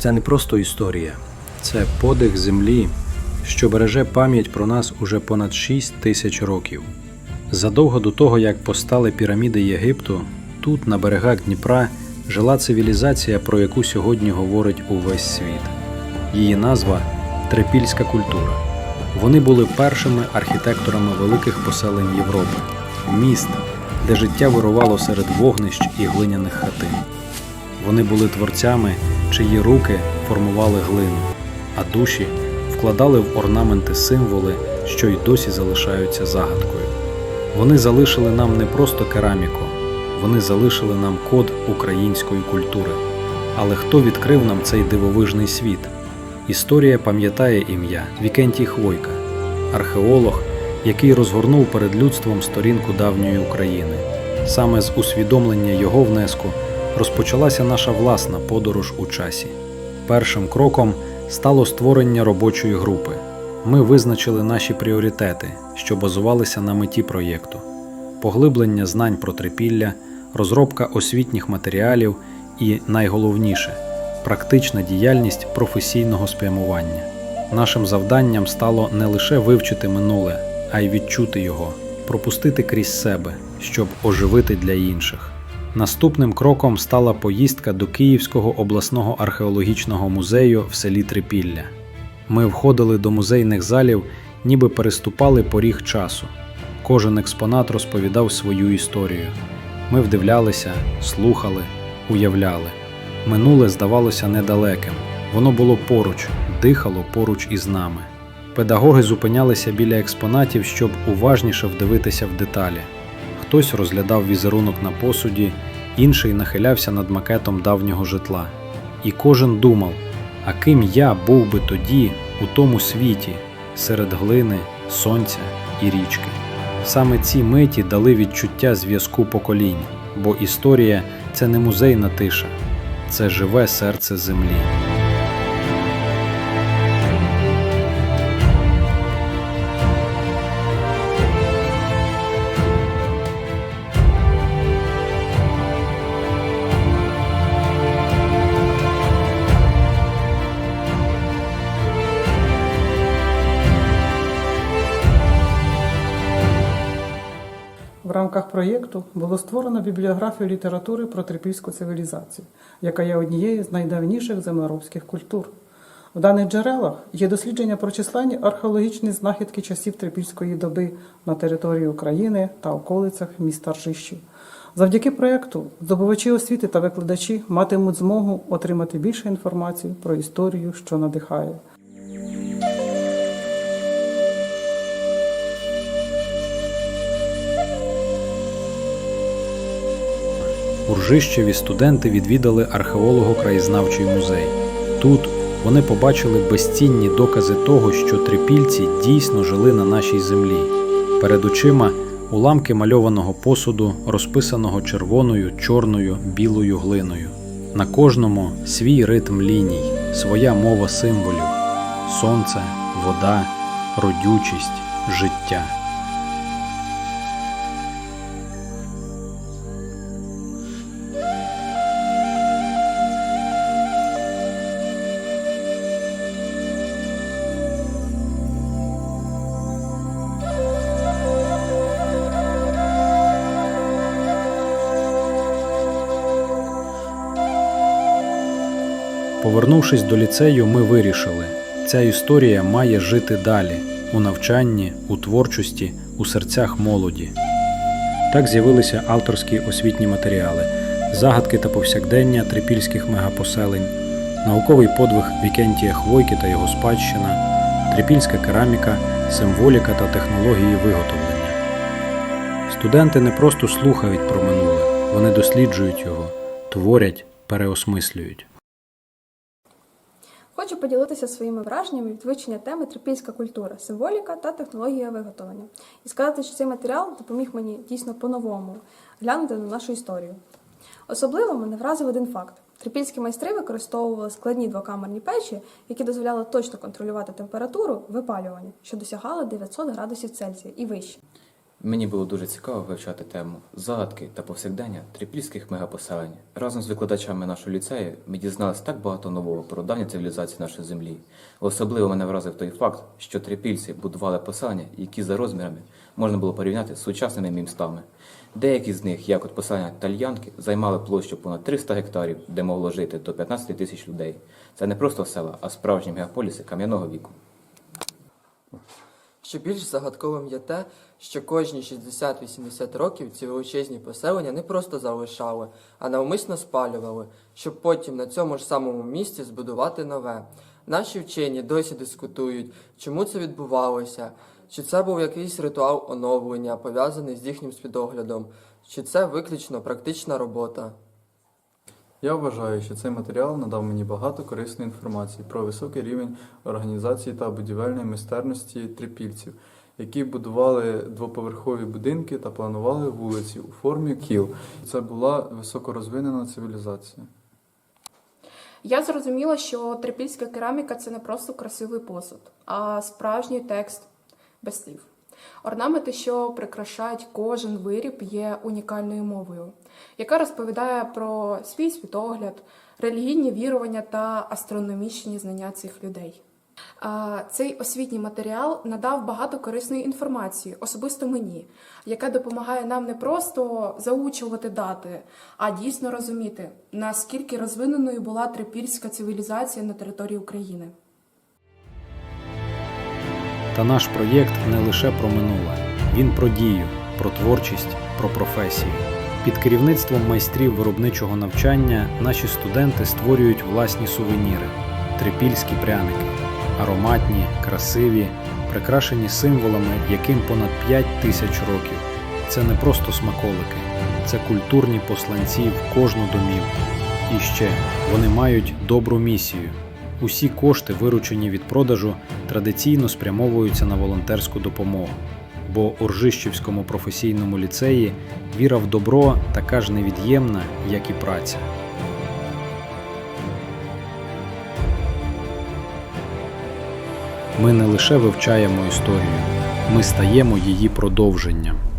Це не просто історія, це подих землі, що береже пам'ять про нас уже понад 6 тисяч років. Задовго до того, як постали піраміди Єгипту, тут, на берегах Дніпра, жила цивілізація, про яку сьогодні говорить увесь світ. Її назва трипільська культура. Вони були першими архітекторами великих поселень Європи, міст, де життя вирувало серед вогнищ і глиняних хатин. Вони були творцями, чиї руки формували глину, а душі вкладали в орнаменти символи, що й досі залишаються загадкою. Вони залишили нам не просто кераміку, вони залишили нам код української культури. Але хто відкрив нам цей дивовижний світ? Історія пам'ятає ім'я Вікентій Хвойка, археолог, який розгорнув перед людством сторінку давньої України. Саме з усвідомлення його внеску розпочалася наша власна подорож у часі. Першим кроком стало створення робочої групи. Ми визначили наші пріоритети, що базувалися на меті проєкту: поглиблення знань про трипілля, розробка освітніх матеріалів і найголовніше практична діяльність професійного спрямування. Нашим завданням стало не лише вивчити минуле, а й відчути його, пропустити крізь себе, щоб оживити для інших. Наступним кроком стала поїздка до Київського обласного археологічного музею в селі Трипілля. Ми входили до музейних залів, ніби переступали поріг часу. Кожен експонат розповідав свою історію. Ми вдивлялися, слухали, уявляли. Минуле здавалося недалеким. Воно було поруч, дихало поруч із нами. Педагоги зупинялися біля експонатів, щоб уважніше вдивитися в деталі. Хтось розглядав візерунок на посуді, інший нахилявся над макетом давнього житла. І кожен думав, а ким я був би тоді у тому світі, серед глини, сонця і річки. Саме ці миті дали відчуття зв'язку поколінь, бо історія це не музейна тиша, це живе серце землі. В рамках проєкту було створено бібліографію літератури про трипільську цивілізацію, яка є однією з найдавніших землеробських культур. В даних джерелах є дослідження про численні археологічні знахідки часів трипільської доби на території України та околицях міста Ржищів. Завдяки проєкту здобувачі освіти та викладачі матимуть змогу отримати більше інформації про історію, що надихає. У Ржищеві студенти відвідали археолого-краєзнавчий музей. Тут вони побачили безцінні докази того, що трипільці дійсно жили на нашій землі. Перед очима уламки мальованого посуду, розписаного червоною, чорною, білою глиною. На кожному свій ритм ліній, своя мова символів: сонце, вода, родючість, життя. Повернувшись до ліцею, ми вирішили, ця історія має жити далі у навчанні, у творчості, у серцях молоді. Так з'явилися авторські освітні матеріали, загадки та повсякдення трипільських мегапоселень, науковий подвиг Вікентія Хвойки та його спадщина, трипільська кераміка, символіка та технології виготовлення. Студенти не просто слухають про минуле, вони досліджують його, творять, переосмислюють. Хочу поділитися своїми враженнями від вивчення теми трипільська культура, символіка та технологія виготовлення. І сказати, що цей матеріал допоміг мені дійсно по-новому глянути на нашу історію. Особливо мене вразив один факт: трипільські майстри використовували складні двокамерні печі, які дозволяли точно контролювати температуру випалювання, що досягало 900 градусів Цельсія і вище. Мені було дуже цікаво вивчати тему загадки та повсякдення трипільських мегапоселень. Разом з викладачами нашого ліцею ми дізналися так багато нового про давні цивілізації нашої землі. Особливо мене вразив той факт, що трипільці будували поселення, які за розмірами можна було порівняти з сучасними містами. Деякі з них, як от поселення Тальянки, займали площу понад 300 гектарів, де могло жити до 15 тисяч людей. Це не просто села, а справжні мегаполіси кам'яного віку. Що більш загадковим є те, що кожні 60-80 років ці величезні поселення не просто залишали, а навмисно спалювали, щоб потім на цьому ж самому місці збудувати нове. Наші вчені досі дискутують, чому це відбувалося, чи це був якийсь ритуал оновлення, пов'язаний з їхнім свідоглядом, чи це виключно практична робота. Я вважаю, що цей матеріал надав мені багато корисної інформації про високий рівень організації та будівельної майстерності трипільців, які будували двоповерхові будинки та планували вулиці у формі кіл. Це була високорозвинена цивілізація. Я зрозуміла, що трипільська кераміка це не просто красивий посуд, а справжній текст без слів. Орнаменти, що прикрашають кожен виріб, є унікальною мовою, яка розповідає про свій світогляд, релігійні вірування та астрономічні знання цих людей. Цей освітній матеріал надав багато корисної інформації, особисто мені, яка допомагає нам не просто заучувати дати, а дійсно розуміти, наскільки розвиненою була трипільська цивілізація на території України. Та наш проєкт не лише про минуле, він про дію, про творчість, про професію. Під керівництвом майстрів виробничого навчання наші студенти створюють власні сувеніри, трипільські пряники, ароматні, красиві, прикрашені символами, яким понад 5 тисяч років. Це не просто смаколики, це культурні посланці в кожну домівку. І ще вони мають добру місію. Усі кошти, виручені від продажу, традиційно спрямовуються на волонтерську допомогу. Бо у Ржищівському професійному ліцеї віра в добро така ж невід'ємна, як і праця. Ми не лише вивчаємо історію, ми стаємо її продовженням.